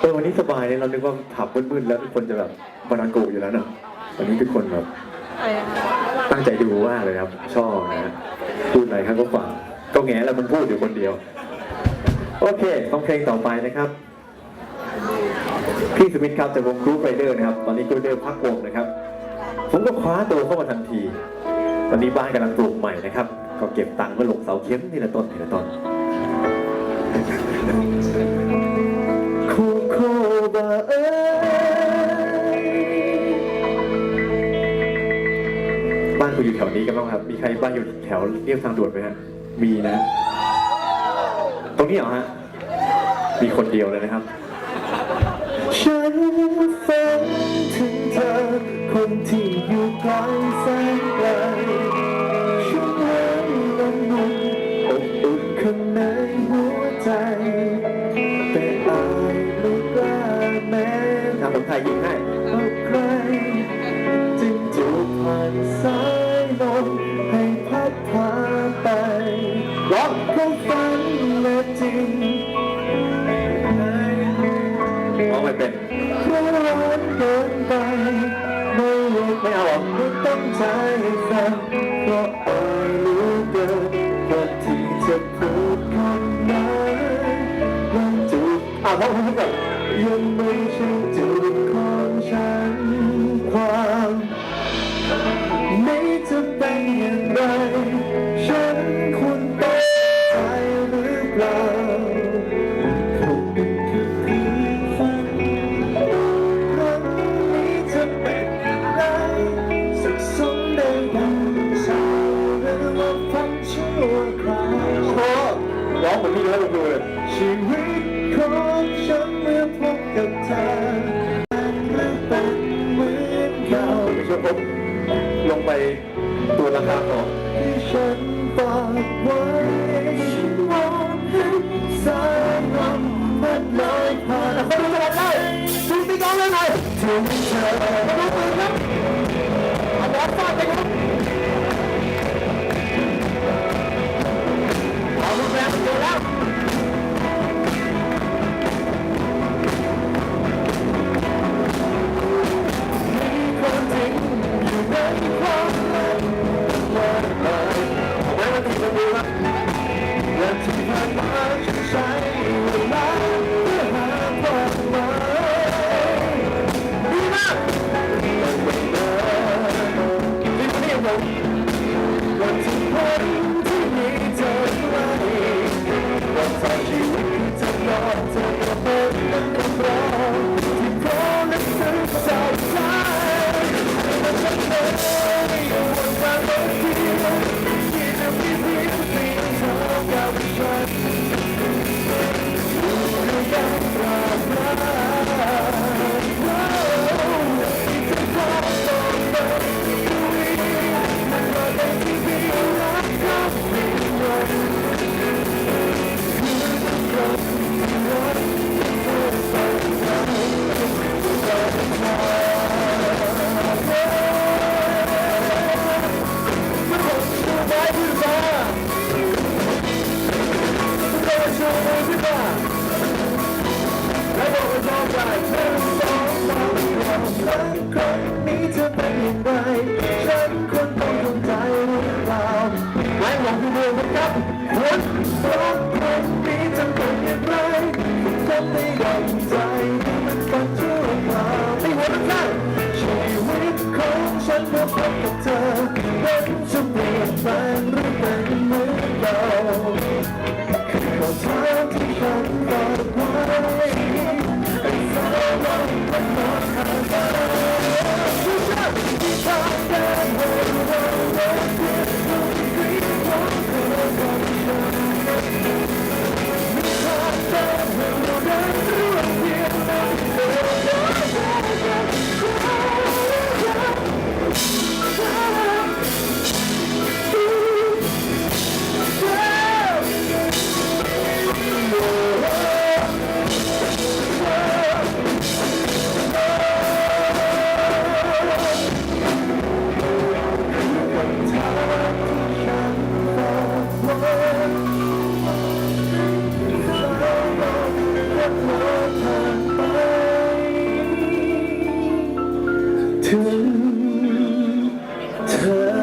เออวันนี้สบายเนี่ยเราคิดว่าผับมืดๆแล้วทุกคนจะแบบบานาโกอยู่แล้วเนอะวันนี้ทุกคนแบบตั้งใจดูมาเลยครับ ชอบนะพูดอะไรครับก็ฟังก็แง่แล้วมันพูดอยู่คนเดียว โอเคฟังเพลงต่อไปนะครับพี่สมิธครับจากวงกรุ๊ปไรเดอร์นะครับ ตอนนี้กรุ๊ปไรเดอร์พักวงนะครับ ผมก็คว้าตัวเข้ามาทันที ตอนนี้บ้านกำลังปลูกใหม่นะครับ ก็เก็บตังค์มาลงเสาเข็มทีละต้นทีละต้น กันบ้างครับ มีใครบ้านอยู่แถวเรียบทางด่วนไหมฮะ มีนะ ตรงนี้เหรอฮะ มีคนเดียวเลยนะครับ ฉันฝันถึงเธอ คนที่อยู่ไกลแสนไกลช่วงวันละมุนอบอุ่นข้างในหัวใจ แต่อายไม่กล้าแม้ทำผมไทยยิงให้เอาใครจึงจูบผ่านสาย ไม่รู้ไม่เอาหรอไม่ต้องใจฟังเพราะอายรู้เกินกว่าที่จะพูดคำนั้นวันจูบอะพอพูดแบบยังไม่ใช่จูบของฉัน ชีวิตของฉันเมื่อพบกับเธอมันเป็นเหมือนเก่าไม่ใช่ผมลงไปตัวราคาของที่ฉันฝากไว้ฉันมองเห็นสายลมมันลอยผ่านคนดูสวัสดีดูตีกองเลยหน่อยถึงเธอดูปืนครับเอาบอลฟาดไปค ค Yeah.